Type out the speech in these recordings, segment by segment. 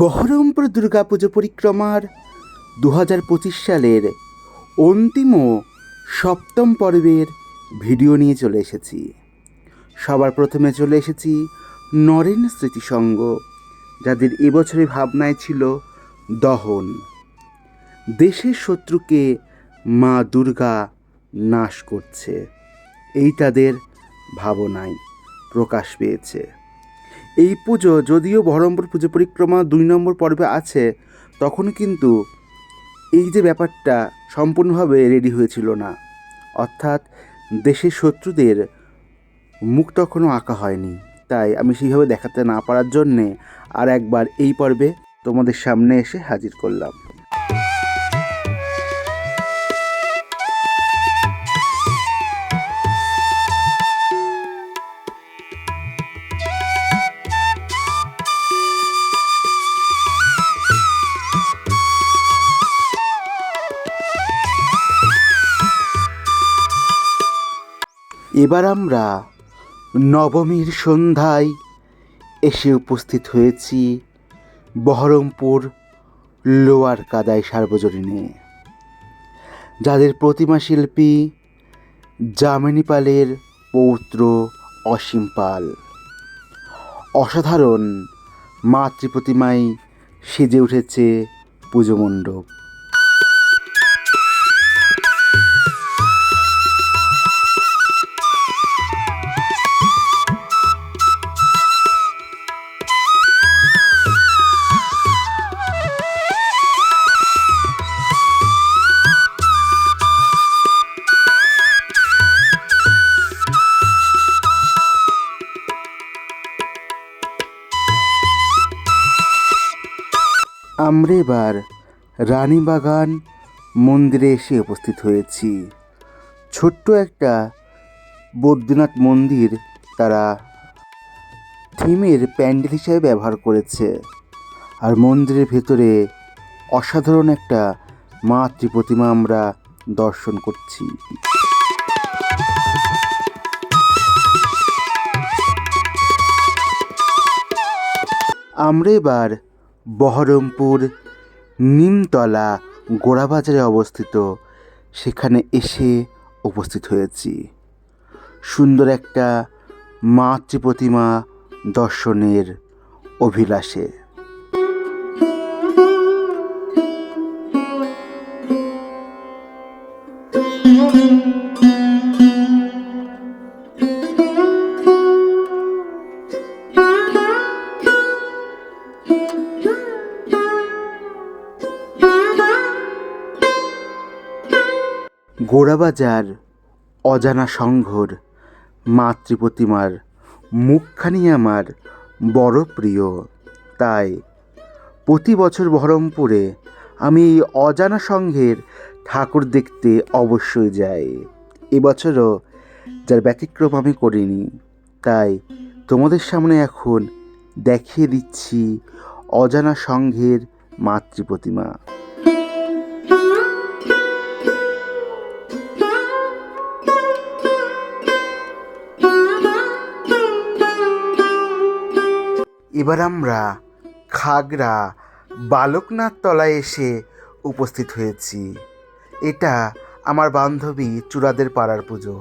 বহরমপুর দুর্গাপুজো পরিক্রমার দু হাজার পঁচিশ সালের অন্তিম সপ্তম পর্বের ভিডিও নিয়ে চলে এসেছি। সবার প্রথমে চলে এসেছি নরেন স্মৃতিসঙ্গ, যাদের এবছরের ভাবনায় ছিল দহন। দেশের শত্রুকে মা দুর্গা নাশ করছে, এই তাদের ভাবনায় প্রকাশ পেয়েছে। এই পুজো যদিও বহরমপুর পুজো পরিক্রমা দুই নম্বর পর্বে আছে, তখন কিন্তু এই যে ব্যাপারটা সম্পূর্ণভাবে রেডি হয়েছিল না। অর্থাৎ দেশের শত্রুদের মুখ তখনও আঁকা হয়নি। তাই আমি সেইভাবে দেখাতে না পারার জন্যে আর একবার এই পর্বে তোমাদের সামনে এসে হাজির করলাম। এবার আমরা নবমীর সন্ধ্যায় এসে উপস্থিত হয়েছি বহরমপুর লোয়ার কাদায় সার্বজনীনে। যাদের প্রতিমা শিল্পী যামিনী পালের পৌত্র অসীম পাল। অসাধারণ মাতৃ প্রতিমায় সেজে উঠেছে পুজো মণ্ডপ। আমরা এবার রানীবাগান মন্দিরে এসে উপস্থিত হয়েছি। ছোট্ট একটা বদ্রীনাথ মন্দির তারা থিমের প্যান্ডেল হিসেবে ব্যবহার করেছে। আর মন্দিরের ভেতরে অসাধারণ একটা মাতৃ প্রতিমা আমরা দর্শন করছি। আমরা এবার বহরমপুর নিমতলা গোড়াবাজারে অবস্থিত। সেখানে এসে উপস্থিত হয়েছি। সুন্দর একটা মাতৃ প্রতিমা দর্শনের অভিলাষে। গোড়াবাজার অজানা সংঘর, মাতৃপ্রতিমার, মুখখানি আমার বড় প্রিয়। তাই প্রতি বছর বহরমপুরে আমি এই অজানা সংঘের ঠাকুর দেখতে অবশ্যই যাই। এবছরও যার ব্যতিক্রম আমি করিনি। তাই তোমাদের সামনে এখন দেখিয়ে দিচ্ছি অজানা সংঘের মাতৃ এবার আমরা খাগড়া বালকনাথ তলায় এসে উপস্থিত হয়েছি। এটা আমার বান্ধবী চূড়াদের পাড়ার পুজো।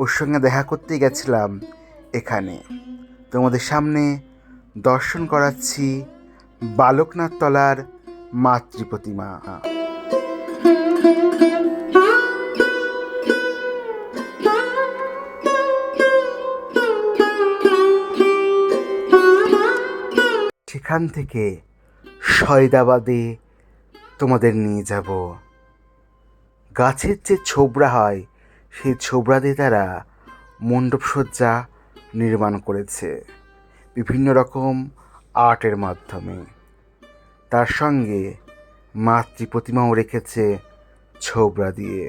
ওর সঙ্গে দেখা করতে গেছিলাম এখানে। তোমাদের সামনে দর্শন করাচ্ছি বালকনাথ তলার মাতৃ সেখান থেকে সয়দাবাদে তোমাদের নিয়ে যাব। গাছের যে ছোবড়া হয়, সেই ছোবড়া দিয়ে তারা মণ্ডপসজ্জা নির্মাণ করেছে, বিভিন্ন রকম আর্টের মাধ্যমে। তার সঙ্গে মাতৃ প্রতিমাও রেখেছে ছোবড়া দিয়ে,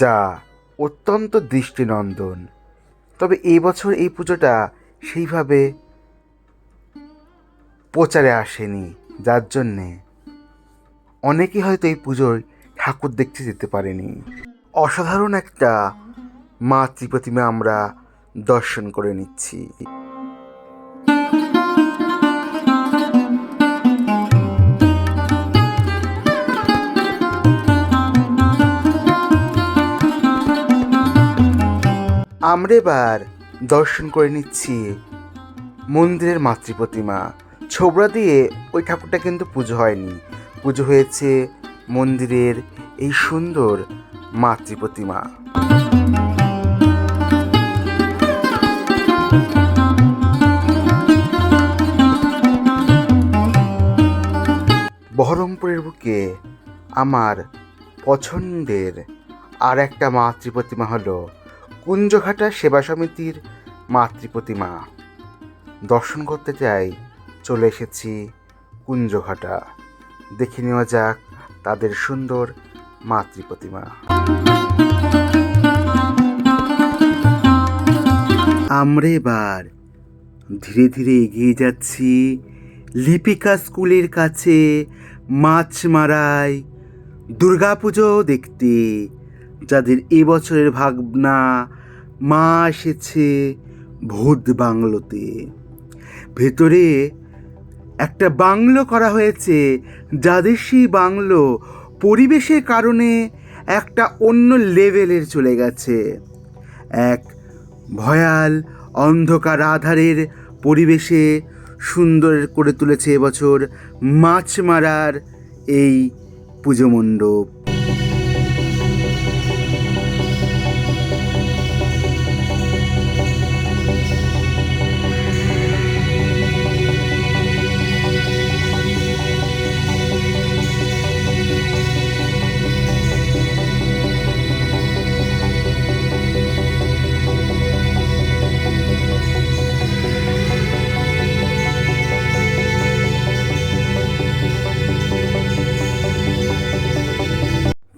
যা অত্যন্ত দৃষ্টিনন্দন। তবে এবছর এই পুজোটা সেইভাবে প্রচারে আসেনি, যার জন্যে অনেকেই হয়তো এই পুজোয় ঠাকুর দেখতে যেতে পারেনি। অসাধারণ একটা মা ত্রিপ্রতিমা আমরা দর্শন করে নিচ্ছি। আমরা এবার দর্শন করে নিচ্ছি মন্দিরের মাতৃপ্রতিমা। ছোবড়া দিয়ে ওই ঠাকুরটা কিন্তু পুজো হয়নি। পুজো হয়েছে মন্দিরের এই সুন্দর মাতৃ প্রতিমা বহরমপুরের বুকে আমার পছন্দের আর একটা মাতৃ প্রতিমা হলো কুঞ্জঘাটা সেবা সমিতির মাতৃ প্রতিমা দর্শন করতে চাই চলে এসেছি কুঞ্জঘাটা। দেখে নেওয়া যাক তাদের সুন্দর মাতৃ প্রতিমা। আমরা এবার ধীরে ধীরে এগিয়ে যাচ্ছি লিপিকা স্কুলের কাছে মাছ মারায় দুর্গাপুজো দেখতে, যাদের এবছরের ভাবনা মা এসেছে ভূত বাংলোতে। ভেতরে একটা বাংলো করা হয়েছে যাদের সেই বাংলো পরিবেশের কারণে একটা অন্য লেভেলের চলে গেছে। এক ভয়াল অন্ধকার আধারের পরিবেশে সুন্দর করে তুলেছে এবছর মাছ মারার এই পুজো মণ্ডপ।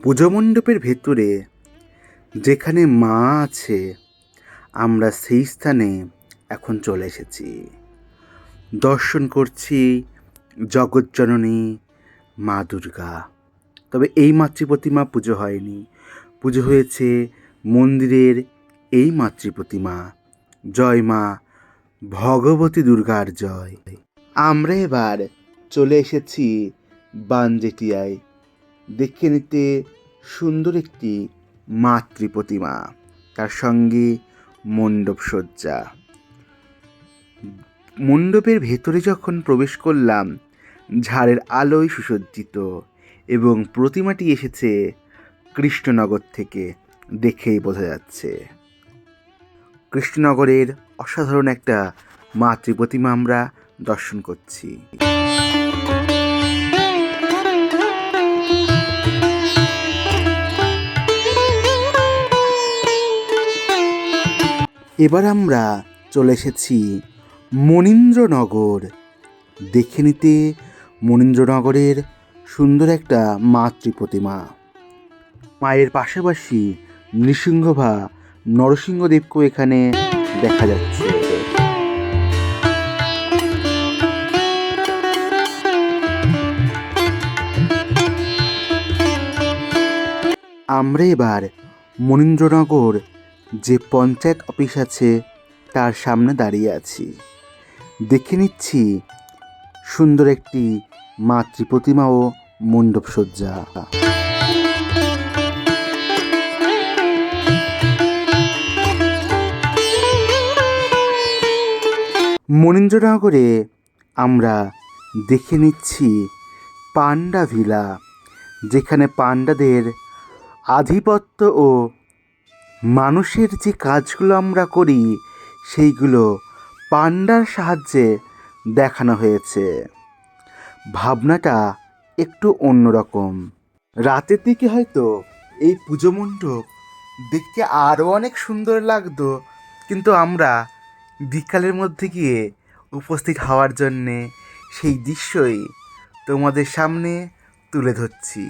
পুজো মণ্ডপের ভেতরে যেখানে মা আছে, আমরা সেই স্থানে এখন চলে এসেছি। দর্শন করছি জগজ্জননী মা দুর্গা। তবে এই মাতৃ প্রতিমা পুজো হয়নি। পুজো হয়েছে মন্দিরের এই মাতৃ প্রতিমা জয় মা, ভগবতী দুর্গার জয়। আমরা এবার চলে এসেছি বানজেটিয়ায়। দেখে নিতে সুন্দর একটি মাতৃ প্রতিমা তার সঙ্গে মণ্ডপ সজ্জা। মণ্ডপের ভেতরে যখন প্রবেশ করলাম, ঝাড়ের আলোয় সুসজ্জিত এবং প্রতিমাটি এসেছে কৃষ্ণনগর থেকে, দেখেই বোঝা যাচ্ছে। কৃষ্ণনগরের অসাধারণ একটা মাতৃ প্রতিমা আমরা দর্শন করছি। এবার আমরা চলে এসেছি মনীন্দ্রনগর। দেখে নিতে মনীন্দ্রনগরের সুন্দর একটা মাতৃ প্রতিমা। মায়ের পাশাপাশি নৃসিংহভা নরসিংহদেবকেও এখানে দেখা যাচ্ছে। আমরা এবার মনীন্দ্রনগর যে পঞ্চায়েত অফিস আছে, তার সামনে দাঁড়িয়ে আছি। দেখে নিচ্ছি সুন্দর একটি মাতৃ প্রতিমা ও মণ্ডপ সজ্জা। মনীন্দ্রনগরে আমরা দেখে নিচ্ছি পান্ডা ভিলা, যেখানে পান্ডাদের আধিপত্য ও মানুষের যে কাজগুলো আমরা করি, সেইগুলো পান্ডার সাহায্যে দেখানো হয়েছে। ভাবনাটা একটু অন্যরকম। রাতের দিকে হয়তো এই পুজো মণ্ডপ দেখতে আরও অনেক সুন্দর লাগতো, কিন্তু আমরা বিকালের মধ্যে গিয়ে উপস্থিত হওয়ার জন্যে সেই দৃশ্যই তোমাদের সামনে তুলে ধরছি।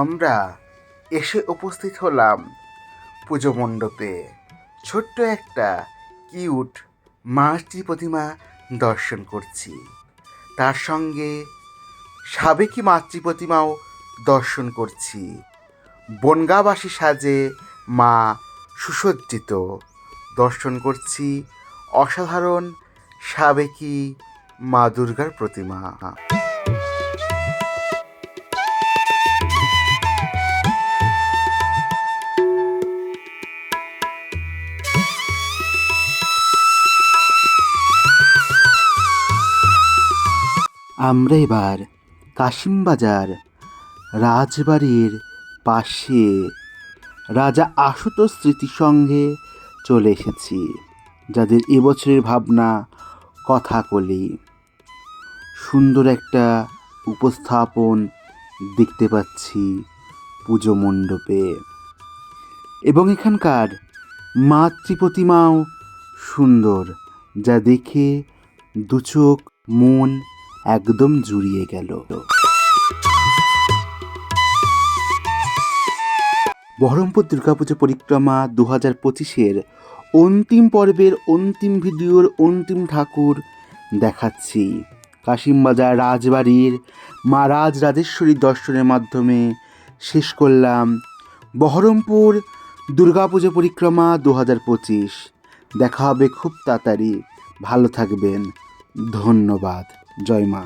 আমরা এসে উপস্থিত হলাম পুজো মণ্ডপে। ছোট্ট একটা কিউট মাতৃ প্রতিমা দর্শন করছি। তার সঙ্গে সাবেকি মাতৃ প্রতিমাও দর্শন করছি। বনগাবাসী সাজে মা সুসজ্জিত। দর্শন করছি অসাধারণ সাবেকি মা দুর্গার প্রতিমা। আমরা এবার কাশিমবাজার রাজবাড়ির পাশে রাজা আশুতোষ স্মৃতিসংঘে চলে এসেছি, যাদের এবছরের ভাবনা কথাকলি। সুন্দর একটা উপস্থাপন দেখতে পাচ্ছি পুজো মণ্ডপে। এবং এখানকার মাতৃ প্রতিমাও সুন্দর, যা দেখে দুচোখ মন একদম জুড়িয়ে গেল। বহরমপুর দুর্গাপুজো পরিক্রমা দু হাজার পঁচিশের অন্তিম পর্বের অন্তিম ভিডিওর অন্তিম ঠাকুর দেখাচ্ছি। কাশিমবাজার রাজবাড়ির মা রাজ রাজেশ্বরী দর্শনের মাধ্যমে শেষ করলাম বহরমপুর দুর্গাপুজো পরিক্রমা দু হাজার পঁচিশ। দেখা হবে খুব তাড়াতাড়ি। ভালো থাকবেন। ধন্যবাদ। জয় মা